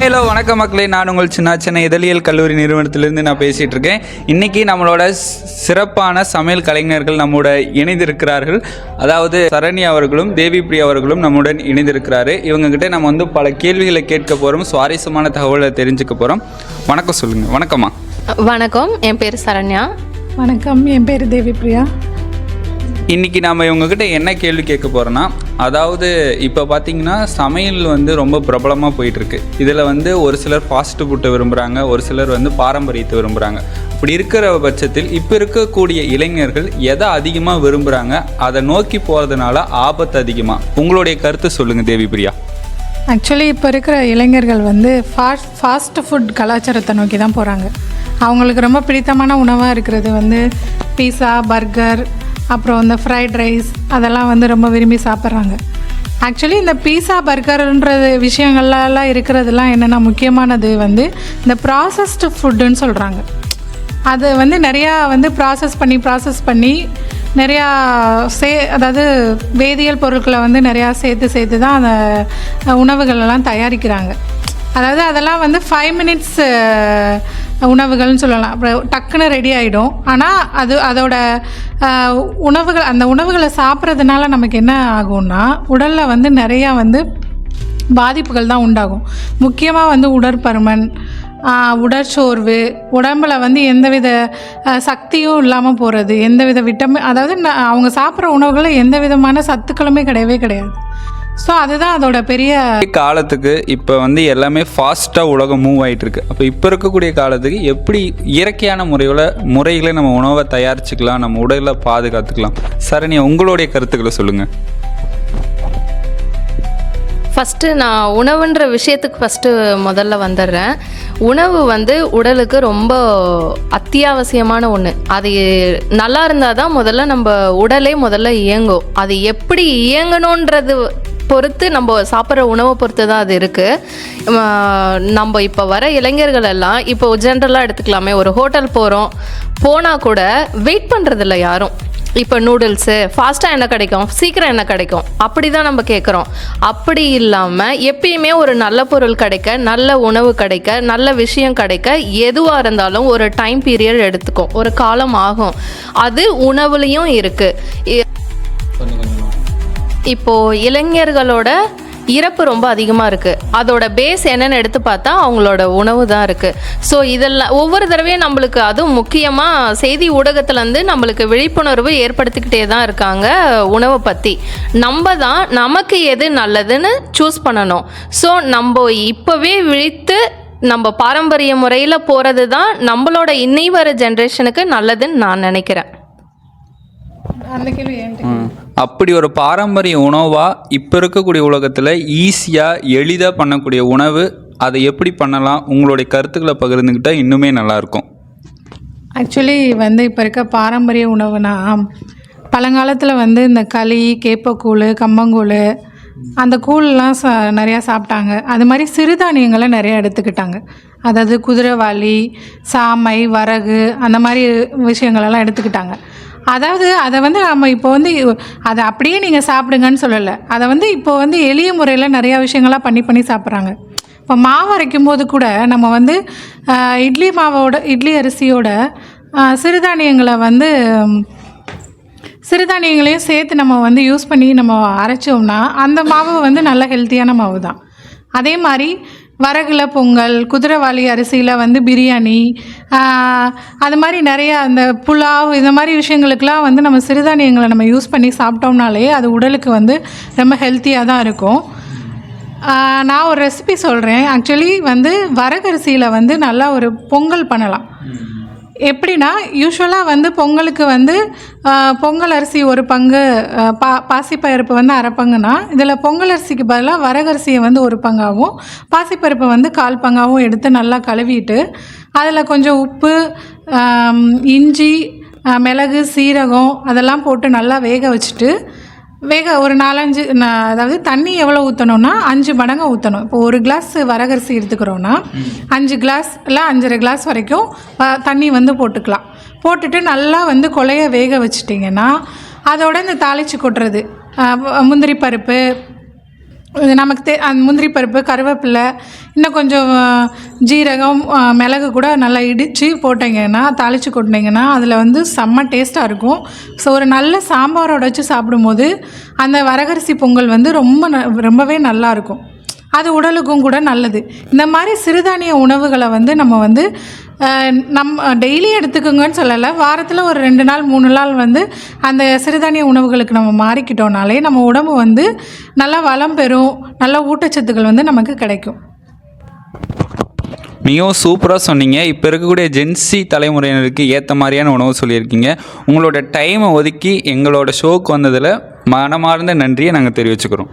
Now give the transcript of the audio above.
Hello வணக்கம் மக்களே. நான் உங்கள் சின்ன சின்ன இதழியல் கல்லூரி நிறுவனத்திலிருந்து நான் பேசிகிட்டு இருக்கேன். இன்றைக்கி நம்மளோட சிறப்பான சமையல் கலைஞர்கள் நம்மோட இணைந்திருக்கிறார்கள். அதாவது சரண்யா அவர்களும் தேவி பிரியா அவர்களும் நம்முடன் இணைந்திருக்கிறாரு. இவங்ககிட்ட நம்ம வந்து பல கேள்விகளை கேட்க போகிறோம் சுவாரஸ்யமான தகவலை தெரிஞ்சுக்க போகிறோம் வணக்கம் சொல்லுங்கள் வணக்கம்மா. வணக்கம். என் பேர் சரண்யா. வணக்கம். என் பேர் தேவி பிரியா இன்றைக்கி நாம் இவங்ககிட்ட என்ன கேள்வி கேட்க போகிறோன்னா அதாவது இப்போ பார்த்தீங்கன்னா சமையல் வந்து ரொம்ப பிரபலமாக போயிட்டுருக்கு. இதில் வந்து ஒரு சிலர் ஃபாஸ்ட் ஃபுட்டை விரும்புகிறாங்க ஒரு சிலர் வந்து பாரம்பரியத்தை விரும்புகிறாங்க இப்படி இருக்கிற பட்சத்தில் இப்போ இருக்கக்கூடிய இளைஞர்கள் எதை அதிகமாக விரும்புகிறாங்க அதை நோக்கி போகிறதுனால ஆபத்து அதிகமாக உங்களுடைய கருத்து சொல்லுங்கள் தேவி பிரியா. ஆக்சுவலி இப்போ இருக்கிற இளைஞர்கள் வந்து ஃபாஸ்ட் ஃபாஸ்ட் ஃபுட் கலாச்சாரத்தை நோக்கி தான் போகிறாங்க அவங்களுக்கு ரொம்ப பிடித்தமான உணவாக இருக்கிறது வந்து பீஸா பர்கர் அப்புறம் இந்த ஃப்ரைட் ரைஸ் அதெல்லாம் வந்து ரொம்ப விரும்பி சாப்பிட்றாங்க. ஆக்சுவலி இந்த பீஸா பர்கர்ன்றது விஷயங்கள்லாம் இருக்கிறதுலாம் என்னென்னா முக்கியமானது வந்து இந்த ப்ராசஸ்டு ஃபுட்டுன்னு சொல்கிறாங்க அது வந்து நிறையா வந்து ப்ராசஸ் பண்ணி ப்ராசஸ் பண்ணி நிறையா சே அதாவது வேதியியல் பொருட்களை வந்து நிறையா சேர்த்து சேர்த்து தான் அந்த உணவுகளெல்லாம் தயாரிக்கிறாங்க. அதாவது அதெல்லாம் வந்து ஃபைவ் மினிட்ஸ் உணவுகள்னு சொல்லலாம். அப்புறம் டக்குன்னு ரெடி ஆகிடும் ஆனால் அது அதோட உணவுகள் அந்த உணவுகளை சாப்பிட்றதுனால நமக்கு என்ன ஆகும்னா உடலில் வந்து நிறையா வந்து பாதிப்புகள் தான் உண்டாகும். முக்கியமாக வந்து உடற்பருமன் உடற்சோர்வு உடம்புல வந்து எந்தவித சக்தியும் இல்லாமல் போகிறது எந்தவித விட்டமின் அதாவது அவங்க சாப்பிட்ற உணவுகளில் எந்த விதமான சத்துக்களுமே கிடையவே கிடையாது. ஸோ அதுதான் அதோட பெரிய காலத்துக்கு இப்போ வந்து எல்லாமே ஃபாஸ்ட்டாக உலகம் மூவ் ஆயிட்டு இருக்கு அப்போ இப்போ இருக்கக்கூடிய காலத்துக்கு எப்படி இயற்கையான முறையில் முறைகளை நம்ம உணவை தயாரிச்சுக்கலாம் நம்ம உடலை பாதுகாத்துக்கலாம். சரண்யா உங்களுடைய கருத்துக்களை சொல்லுங்கள் ஃபஸ்ட்டு நான் உணவுன்ற விஷயத்துக்கு ஃபஸ்ட்டு முதல்ல வந்துடுறேன். உணவு வந்து உடலுக்கு ரொம்ப அத்தியாவசியமான ஒன்று அது நல்லா இருந்தால் தான் முதல்ல நம்ம உடலே முதல்ல இயங்கும். அது எப்படி இயங்கணுன்றது பொறுத்து நம்ம சாப்பிட்ற உணவை பொறுத்து தான் அது இருக்குது நம்ம இப்போ வர இளைஞர்கள் எல்லாம் இப்போ ஜென்ரலாக எடுத்துக்கலாமே. ஒரு ஹோட்டல் போகிறோம் போனால் கூட வெயிட் பண்ணுறதில்ல யாரும். இப்போ நூடுல்ஸு ஃபாஸ்ட்டாக என்ன கிடைக்கும்? சீக்கிரம் என்ன கிடைக்கும்? அப்படி தான் நம்ம கேட்குறோம் அப்படி இல்லாமல் எப்பயுமே ஒரு நல்ல பொருள் கிடைக்க நல்ல உணவு கிடைக்க நல்ல விஷயம் கிடைக்க எதுவாக இருந்தாலும் ஒரு டைம் பீரியட் எடுத்துக்கும். ஒரு காலம் ஆகும். அது உணவுலேயும் இருக்குது இப்போது இளைஞர்களோட இறப்பு ரொம்ப அதிகமாக இருக்குது அதோட பேஸ் என்னென்னு எடுத்து பார்த்தா அவங்களோட உணவு தான் இருக்குது ஸோ இதெல்லாம் ஒவ்வொரு தடவையும் நம்மளுக்கு அதுவும் முக்கியமாக செய்தி ஊடகத்துலேருந்து நம்மளுக்கு விழிப்புணர்வு ஏற்படுத்திக்கிட்டே தான் இருக்காங்க உணவை பற்றி நம்ம தான் நமக்கு எது நல்லதுன்னு சூஸ் பண்ணணும். ஸோ நம்ம இப்போவே விழித்து நம்ம பாரம்பரிய முறையில் போகிறது தான் நம்மளோட இன்னை வர ஜென்ரேஷனுக்கு நல்லதுன்னு நான் நினைக்கிறேன். அந்த கேள்வி ஏன்ட்டு அப்படி ஒரு பாரம்பரிய உணவாக இப்போ இருக்கக்கூடிய உலகத்தில் ஈஸியாக எளிதாக பண்ணக்கூடிய உணவு அதை எப்படி பண்ணலாம்? உங்களுடைய கருத்துக்களை பகிர்ந்துக்கிட்டால் இன்னுமே நல்லாயிருக்கும். ஆக்சுவலி வந்து இப்போ இருக்க பாரம்பரிய உணவுனா பழங்காலத்தில் வந்து இந்த களி கேப்பக்கூழ் கம்பங்கூழ் அந்த கூழ்லாம் சா நிறையா சாப்பிட்டாங்க. அது மாதிரி சிறுதானியங்களை நிறையா எடுத்துக்கிட்டாங்க. அதாவது குதிரைவாளி சாமை வரகு அந்த மாதிரி விஷயங்களெல்லாம் எடுத்துக்கிட்டாங்க. அதாவது அதை வந்து நம்ம இப்போ வந்து அதை அப்படியே நீங்கள் சாப்பிடுங்கன்னு சொல்லலை. அதை வந்து இப்போ வந்து எளிய முறையில் நிறையா விஷயங்களாக பண்ணி பண்ணி சாப்பிட்றாங்க. இப்போ மாவு அரைக்கும் போது கூட நம்ம வந்து இட்லி மாவோட இட்லி அரிசியோட சிறுதானியங்களை வந்து சிறுதானியங்களையும் சேர்த்து நம்ம வந்து யூஸ் பண்ணி நம்ம அரைச்சோம்னா அந்த மாவு வந்து நல்ல ஹெல்த்தியான மாவு தான் அதே மாதிரி வரகுல பொங்கல் குதிரைவாளி அரிசியில் வந்து பிரியாணி அது மாதிரி நிறையா அந்த புலாவ் இந்த மாதிரி விஷயங்களுக்கெலாம் வந்து நம்ம சிறுதானியங்களை நம்ம யூஸ் பண்ணி சாப்பிட்டோம்னாலே அது உடலுக்கு வந்து ரொம்ப ஹெல்த்தியாக தான் இருக்கும். நான் ஒரு ரெசிபி சொல்கிறேன் ஆக்சுவலி வந்து வரகரிசியில் வந்து நல்லா ஒரு பொங்கல் பண்ணலாம். எப்படின்னா யூஸ்வலாக வந்து பொங்கலுக்கு வந்து பொங்கல் அரிசி ஒரு பங்கு பா பாசிப்பருப்பு வந்து அரை பங்குனா இதில் பொங்கல் அரிசிக்கு பதிலாக வரகரிசியை வந்து ஒரு பங்காகவும் பாசிப்பருப்பை வந்து கால் பங்காகவும் எடுத்து நல்லா கழுவிட்டு அதில் கொஞ்சம் உப்பு இஞ்சி மிளகு சீரகம் அதெல்லாம் போட்டு நல்லா வேக வச்சுட்டு வேக ஒரு நாலஞ்சு அதாவது தண்ணி எவ்வளோ ஊற்றணும்னா அஞ்சு மடங்கு ஊற்றணும் இப்போ ஒரு கிளாஸ் வரகரிசி எடுத்துக்கிறோன்னா அஞ்சு கிளாஸ் இல்லை அஞ்சரை கிளாஸ் வரைக்கும் தண்ணி வந்து போட்டுக்கலாம். போட்டுட்டு நல்லா வந்து கொலையை வேக வச்சிட்டிங்கன்னா அதோட இந்த தாளிச்சு கொட்டுறது முந்திரி பருப்பு நமக்கு தே அந்த முந்திரி பருப்பு கருவேப்பிலை இன்னும் கொஞ்சம் ஜீரகம் மிளகு கூட நல்லா இடித்து போட்டிங்கன்னா தாளித்து கொட்டினீங்கன்னா அதில் வந்து செம்ம டேஸ்ட்டாக இருக்கும். ஸோ ஒரு நல்ல சாம்பாரோட வச்சு சாப்பிடும்போது அந்த வரகரிசி பொங்கல் வந்து ரொம்ப ந- ரொம்பவே நல்லா இருக்கும். அது உடலுக்கும் கூட நல்லது. இந்த மாதிரி சிறுதானிய உணவுகளை வந்து நம்ம வந்து நம்ம டெய்லி எடுத்துக்கோங்கன்னு சொல்லலை. வாரத்தில் ஒரு ரெண்டு நாள் மூணு நாள் வந்து அந்த சிறுதானிய உணவுகளுக்கு நம்ம மாறிக்கிட்டோம்னாலே நம்ம உடம்பு வந்து நல்லா வளம் பெறும். நல்ல ஊட்டச்சத்துக்கள் வந்து நமக்கு கிடைக்கும். மிகவும் சூப்பராக சொன்னீங்க. இப்போ இருக்கக்கூடிய ஜென்சி தலைமுறையினருக்கு ஏற்ற மாதிரியான உணவு சொல்லியிருக்கீங்க. உங்களோட டைமை ஒதுக்கி எங்களோட ஷோக்கு வந்ததில் மனமார்ந்த நன்றியை நாங்கள் தெரிவிச்சுக்கிறோம்.